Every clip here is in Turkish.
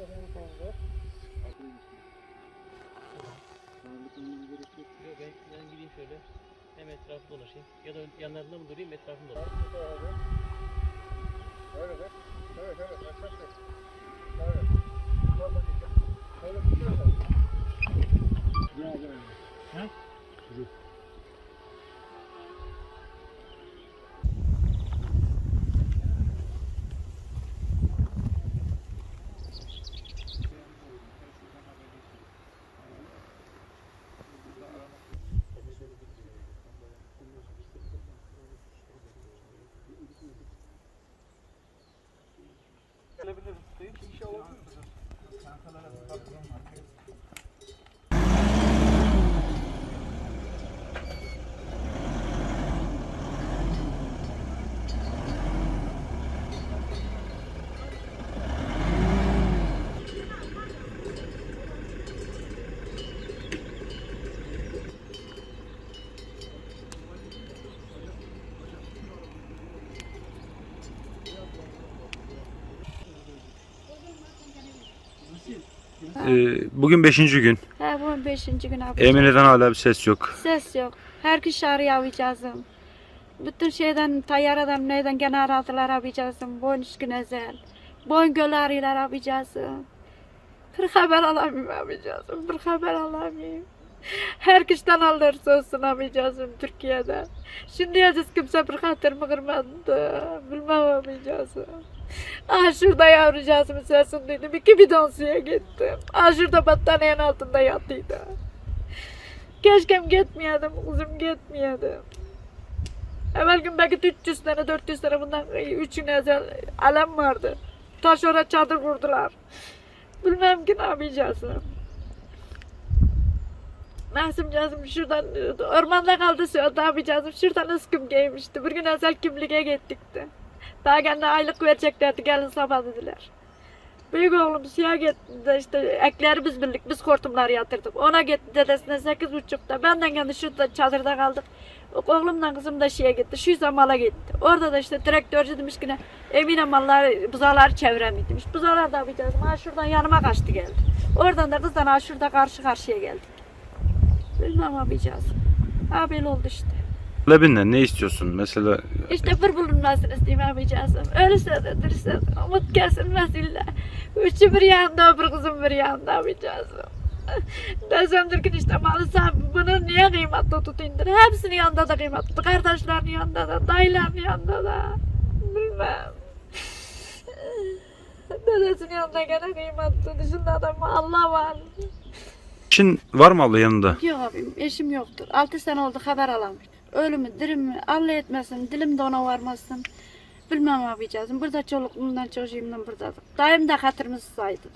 Ben, ben gideyim şöyle. Hem etrafı dolaşayım. Ya da yanlarında mı durayım etrafında dolaşayım. Evet, evet. Evet, evet. Yaklaşık. Evet. Orada dikkat. Öyle tutuyorsan. Arkalara bir patron var. Ee, bugün beşinci gün. Ha bu beşinci gün abi. Emine'den hala bir ses yok. Ses yok. Her kişi arayacağız. Bütün şeyden, tayyaradan, neyden gene aradılar arayacağız. Boyun üstün ezel. Boyun gölü arıyorlar arayacağız. Bir haber alamıyorum arayacağız. Bir haber alamıyorum. Her kişiden alırsa olsun arayacağız Türkiye'de. Şimdi yazız kimse bir hatırımı kırmadı. Bilmem arayacağız. Ah şurada yavrucağızımın sesini duydum. İki bidon suya gittim. Şurada battaniyenin altında yattıydı. Keşkem gitmeyeydim, kızım gitmeyeydim. Evvel gün belki 300 tane, 400 tane bundan 3 gün ezel alem vardı. Taş oraya çadır kurdular. Bilmem ki ne yapacağız. Nasım cazım şuradan ormanda kaldı ne yapacağız? Şuradan ıskım giymişti. Bir gün ezel kimliğe gittikti. Daha kendi aylık vereceklerdi gelin sabah dediler. Büyük oğlum suya gitti de işte eklerimiz birlik biz hortumlar yatırdık. Ona gitti dedesine sekiz buçukta. Benden kendi şurada çadırda kaldık. Oğlumla kızım da şeye gitti. Şu zamala gitti. Orada da işte direktörcü demiş ki ne, Emine mallar buzaları çevremi. Buzalar da yapacağız. Ha şuradan yanıma kaçtı geldi. Oradan da kızdan ha şurada karşı karşıya geldik. Bilmem yapacağız. Böyle oldu işte. Lebinden ne istiyorsun? Mesela İşte bir bulunmasını isteyeyim yapacağız. Öyleyse de dirse de umut kesilmez illa. Üçü bir yanda bir kızım bir yanda yapacağız. Desemdir ki işte malı sahibi bunu niye kıymetli tutayımdır. Hepsinin yanında da kıymetli. Kardeşlerinin yanında da, dayılarının yanında da. Bilmem. Dedesinin yanında gene kıymetli. Dışında adam Allah var. İşin var mı abla yanında? Yok abim eşim yoktur. Altı sene oldu haber alamıyor. Ölü mü diri mi Allah etmesin dilim de ona varmasın. Bilmem yapacağız. Burada çoluğumdan çocuğumdan burada. Dayım da hatırımızı saydı.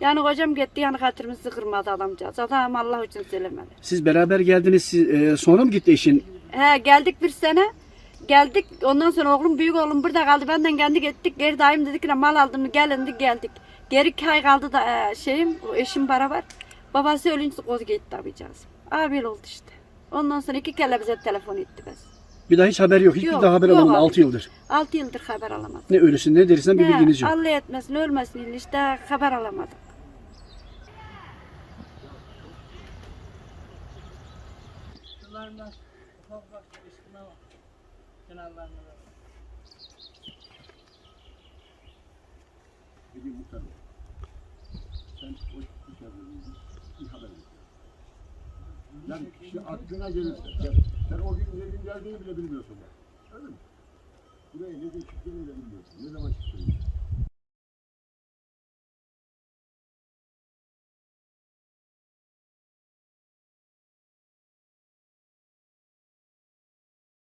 Yani kocam gitti yani hatırımızı kırmadı adamcağız. Adam Allah için söylemedi. Siz beraber geldiniz. Siz, e, sonra mı gitti eşin? He geldik bir sene. Geldik ondan sonra oğlum büyük oğlum burada kaldı. Benden kendi gittik. Geri dayım dedik ki mal aldım gelin dedik, geldik. Geri iki ay kaldı da e, şeyim o eşim beraber. Babası ölünce o gitti yapacağız. Abi oldu işte. Ondan sonra iki kere bize telefon etti biz. Bir daha hiç haber yok. Hiçbir Yok, daha haber yok alamadı. abi. 6 yıldır. Altı yıldır haber alamadık. Ne ölüsün ne derisinden bir Ne, bilginiz yok. Allah etmesin ölmesin işte haber alamadık. Şunlarından ufak ufak üstüne bak. Kenarlarına bey. Sen o dışarıda Yani kişi aklına gelirse, sen, sen o gün ne gün geldiğini bile bilmiyorsun. Öyle mi? Buraya ne gün çıktığını bile bilmiyorsun. Ne zaman.